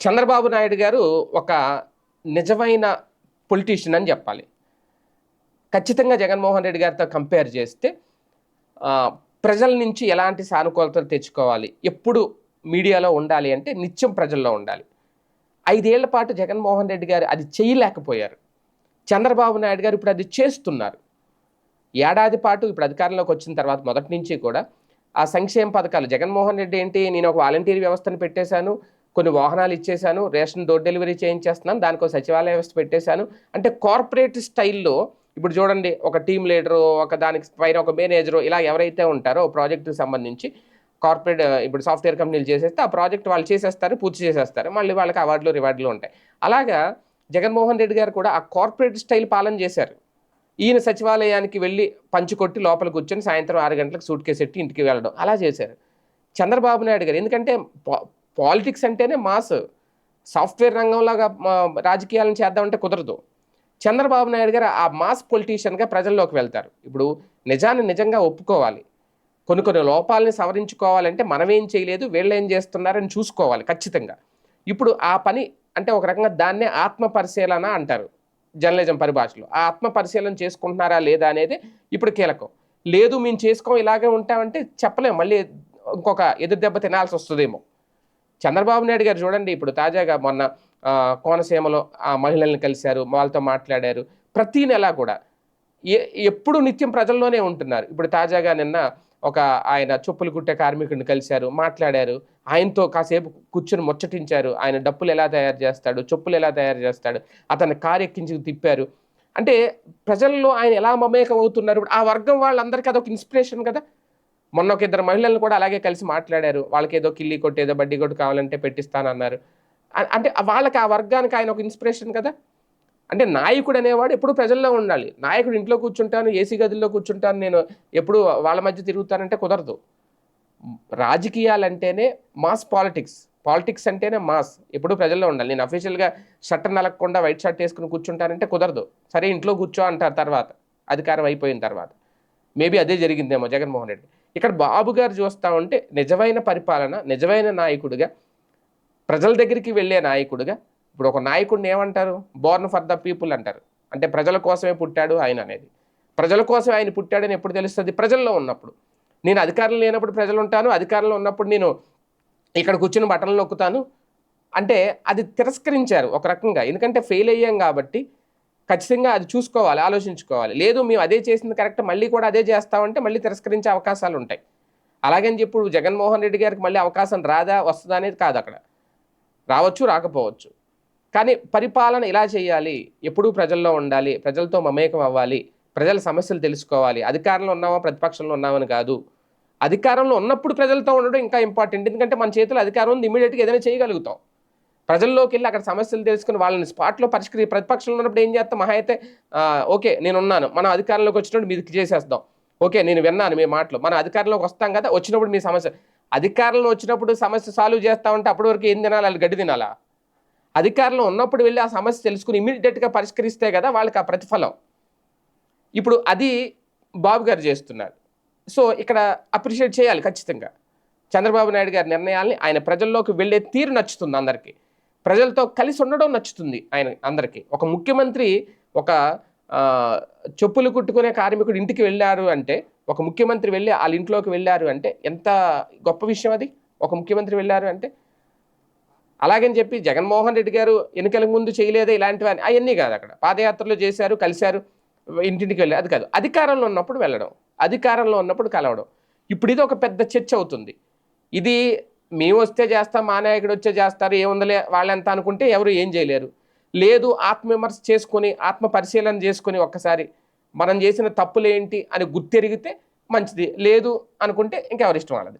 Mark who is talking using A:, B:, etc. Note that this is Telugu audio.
A: చంద్రబాబు నాయుడు గారు ఒక నిజమైన పొలిటీషియన్ అని చెప్పాలి. ఖచ్చితంగా జగన్మోహన్ రెడ్డి గారితో కంపేర్ చేస్తే ప్రజల నుంచి ఎలాంటి సానుకూలతలు తెచ్చుకోవాలి ఎప్పుడు మీడియాలో ఉండాలి అంటే నిత్యం ప్రజల్లో ఉండాలి. ఐదేళ్ళ పాటు జగన్మోహన్ రెడ్డి గారు అది చేయలేకపోయారు. చంద్రబాబు నాయుడు గారు ఇప్పుడు అది చేస్తున్నారు. ఏడాది పాటు ఇప్పుడు అధికారంలోకి వచ్చిన తర్వాత మొదటి నుంచి కూడా ఆ సంక్షేమ పథకాలు జగన్మోహన్ రెడ్డి ఏంటి నేను ఒక వాలంటీర్ వ్యవస్థను పెట్టేశాను కొన్ని వాహనాలు ఇచ్చేశాను రేషన్ డోర్ డెలివరీ చేయించేస్తున్నాను దానికి సచివాలయ వ్యవస్థ పెట్టేశాను. అంటే కార్పొరేట్ స్టైల్లో ఇప్పుడు చూడండి ఒక టీం లీడరు ఒక దానికి పైన ఒక మేనేజరు ఇలా ఎవరైతే ఉంటారో ప్రాజెక్టుకి సంబంధించి కార్పొరేట్ ఇప్పుడు సాఫ్ట్వేర్ కంపెనీలు చేసేస్తే ఆ ప్రాజెక్ట్ వాళ్ళు చేసేస్తారు పూర్తి చేసేస్తారు. మళ్ళీ వాళ్ళకి అవార్డులు రివార్డులు ఉంటాయి. అలాగా జగన్మోహన్ రెడ్డి గారు కూడా ఆ కార్పొరేట్ స్టైల్ పాలన చేశారు. ఈయన సచివాలయానికి వెళ్ళి పంచుకొట్టి లోపల కూర్చొని సాయంత్రం ఆరు గంటలకు సూట్ కేసు ఎట్టి ఇంటికి వెళ్ళడం. అలా చేశారు. చంద్రబాబు నాయుడు గారు. ఎందుకంటే పాలిటిక్స్ అంటేనే మాస్. సాఫ్ట్వేర్ రంగంలాగా మా రాజకీయాలను చేద్దామంటే కుదరదు. చంద్రబాబు నాయుడు గారు ఆ మాస్ పొలిటీషియన్గా ప్రజల్లోకి వెళ్తారు. ఇప్పుడు నిజాన్ని నిజంగా ఒప్పుకోవాలి. కొన్ని కొన్ని లోపాలని సవరించుకోవాలంటే మనమేం చేయలేదు వీళ్ళు ఏం చేస్తున్నారని చూసుకోవాలి ఖచ్చితంగా. ఇప్పుడు ఆ పని అంటే ఒక రకంగా దాన్నే ఆత్మ పరిశీలన అంటారు జర్నలిజం పరిభాషలో. ఆ ఆత్మ పరిశీలన చేసుకుంటున్నారా లేదా అనేది ఇప్పుడు కీలకం. లేదు మేము చేసుకోం ఇలాగే ఉంటామంటే చెప్పలేం. మళ్ళీ ఇంకొక ఎదురు దెబ్బ తినాల్సి వస్తుందేమో చంద్రబాబు నాయుడు గారు చూడండి ఇప్పుడు తాజాగా మొన్న కోనసీమలో ఆ మహిళల్ని కలిశారు వాళ్ళతో మాట్లాడారు ప్రతి నెల కూడా. ఎప్పుడు నిత్యం ప్రజల్లోనే ఉంటున్నారు. ఇప్పుడు తాజాగా నిన్న ఒక ఆయన చెప్పులు కుట్టే కార్మికుడిని కలిశారు మాట్లాడారు ఆయనతో కాసేపు కూర్చుని ముచ్చటించారు ఆయన డప్పులు ఎలా తయారు చేస్తాడు చెప్పులు ఎలా తయారు చేస్తాడు అతన్ని కారు ఎక్కించి తిప్పారు. అంటే ప్రజల్లో ఆయన ఎలా మమేకం అవుతున్నారు ఇప్పుడు ఆ వర్గం వాళ్ళందరికీ అదొక ఇన్స్పిరేషన్ కదా. మొన్న ఒక ఇద్దరు మహిళలను కూడా అలాగే కలిసి మాట్లాడారు. వాళ్ళకి ఏదో కిల్లి కొట్టి ఏదో బడ్డీ కొట్టు కావాలంటే పెట్టిస్తానన్నారు. అంటే వాళ్ళకి ఆ వర్గానికి ఆయన ఒక ఇన్స్పిరేషన్ కదా? అంటే నాయకుడు అనేవాడు ఎప్పుడు ప్రజల్లో ఉండాలి. నాయకుడు ఇంట్లో కూర్చుంటాను ఏసీ గదిలో కూర్చుంటాను నేను ఎప్పుడు వాళ్ళ మధ్య తిరుగుతానంటే కుదరదు. రాజకీయాలంటేనే మాస్ పాలిటిక్స్. పాలిటిక్స్ అంటేనే మాస్. ఎప్పుడు ప్రజల్లో ఉండాలి. నేను అఫీషియల్గా షర్ట్ నలగకుండా వైట్ షర్ట్ వేసుకుని కూర్చుంటానంటే కుదరదు. సరే ఇంట్లో కూర్చో అంటారు తర్వాత. అధికారం అయిపోయిన తర్వాత. మేబీ అదే జరిగిందేమో జగన్మోహన్ రెడ్డి. ఇక్కడ బాబు గారు చూస్తా ఉంటే నిజమైన పరిపాలన నిజమైన నాయకుడిగా ప్రజల దగ్గరికి వెళ్ళే నాయకుడిగా ఇప్పుడు ఒక నాయకుడిని ఏమంటారు? బోర్న్ ఫర్ ద పీపుల్ అంటారు. అంటే ప్రజల కోసమే పుట్టాడు ఆయన అనేది. ప్రజల కోసం ఆయన పుట్టాడని ఎప్పుడు తెలుస్తుంది? ప్రజల్లో ఉన్నప్పుడు. నేను అధికారులు లేనప్పుడు ప్రజలు ఉంటాను అధికారంలో ఉన్నప్పుడు నేను ఇక్కడ కూర్చుని బట్టలు నొక్కుతాను. అంటే అది తిరస్కరించారు ఒక రకంగా. ఎందుకంటే ఫెయిల్ అయ్యాం కాబట్టి ఖచ్చితంగా అది చూసుకోవాలి ఆలోచించుకోవాలి. లేదు మేము అదే చేసింది కరెక్ట్ మళ్ళీ కూడా అదే చేస్తామంటే మళ్ళీ తిరస్కరించే అవకాశాలు ఉంటాయి. అలాగని చెప్పి ఇప్పుడు జగన్మోహన్ రెడ్డి గారికి మళ్ళీ అవకాశం రాదా వస్తుందా అనేది కాదు అక్కడ. రావచ్చు రాకపోవచ్చు. కానీ పరిపాలన ఇలా చేయాలి ఎప్పుడూ ప్రజల్లో ఉండాలి ప్రజలతో మమేకం అవ్వాలి ప్రజల సమస్యలు తెలుసుకోవాలి అధికారంలో ఉన్నామా ప్రతిపక్షంలో ఉన్నామని కాదు. అధికారంలో ఉన్నప్పుడు ప్రజలతో ఉండడం ఇంకా ఇంపార్టెంట్ ఎందుకంటే మన చేతిలో అధికారం ఉంది ఇమీడియట్గా ఏదైనా చేయగలుగుతాం. ప్రజల్లోకి వెళ్ళి అక్కడ సమస్యలు తెలుసుకుని వాళ్ళని స్పాట్లో పరిష్కరి ప్రతిపక్షంలో ఉన్నప్పుడు ఏం చేస్తాం? మహా అయితే ఓకే నేను ఉన్నాను మనం అధికారంలోకి వచ్చినప్పుడు మీది చేసేస్తాం. ఓకే నేను విన్నాను మీ మాటలు. మన అధికారంలోకి వస్తాం కదా వచ్చినప్పుడు మీ సమస్య. అధికారంలో వచ్చినప్పుడు సమస్య సాల్వ్ చేస్తా ఉంటే అప్పటి వరకు ఏం తినాలి? వాళ్ళు గడ్డి తినాలా? అధికారంలో ఉన్నప్పుడు వెళ్ళి ఆ సమస్య తెలుసుకుని ఇమీడియట్గా పరిష్కరిస్తే కదా వాళ్ళకి ఆ ప్రతిఫలం. ఇప్పుడు అది బాబు గారు చేస్తున్నారు. సో ఇక్కడ అప్రిషియేట్ చేయాలి ఖచ్చితంగా. చంద్రబాబు నాయుడు గారి నిర్ణయాల్ని ఆయన ప్రజల్లోకి వెళ్ళే తీరు నచ్చుతుంది అందరికీ. ప్రజలతో కలిసి ఉండడం నచ్చుతుంది ఆయన అందరికీ. ఒక ముఖ్యమంత్రి ఒక చెప్పులు కుట్టుకునే కార్మికుడు ఇంటికి వెళ్ళారు అంటే ఒక ముఖ్యమంత్రి వెళ్ళి వాళ్ళ ఇంట్లోకి వెళ్ళారు అంటే ఎంత గొప్ప విషయం అది? ఒక ముఖ్యమంత్రి వెళ్ళారు అంటే అలాగని చెప్పి జగన్మోహన్ రెడ్డి గారు ఎన్నికల ముందు చేయలేదే ఇలాంటివి అని అవన్నీ కాదు అక్కడ. పాదయాత్రలు చేశారు కలిశారు ఇంటింటికి వెళ్ళారు. అది కాదు. అధికారంలో ఉన్నప్పుడు వెళ్ళడం అధికారంలో ఉన్నప్పుడు కలవడం. ఇప్పుడు ఇది ఒక పెద్ద చర్చ అవుతుంది. ఇది మేము వస్తే చేస్తాం మా నాయకుడు వచ్చే చేస్తారు ఏముందలే వాళ్ళెంత అనుకుంటే ఎవరు ఏం చేయలేరు. లేదు ఆత్మవిమర్శ చేసుకొని ఆత్మ పరిశీలన చేసుకొని ఒక్కసారి మనం చేసిన తప్పులేంటి అని గుర్తెరిగితే మంచిది. లేదు అనుకుంటే ఇంకెవరిష్టం వాళ్ళది.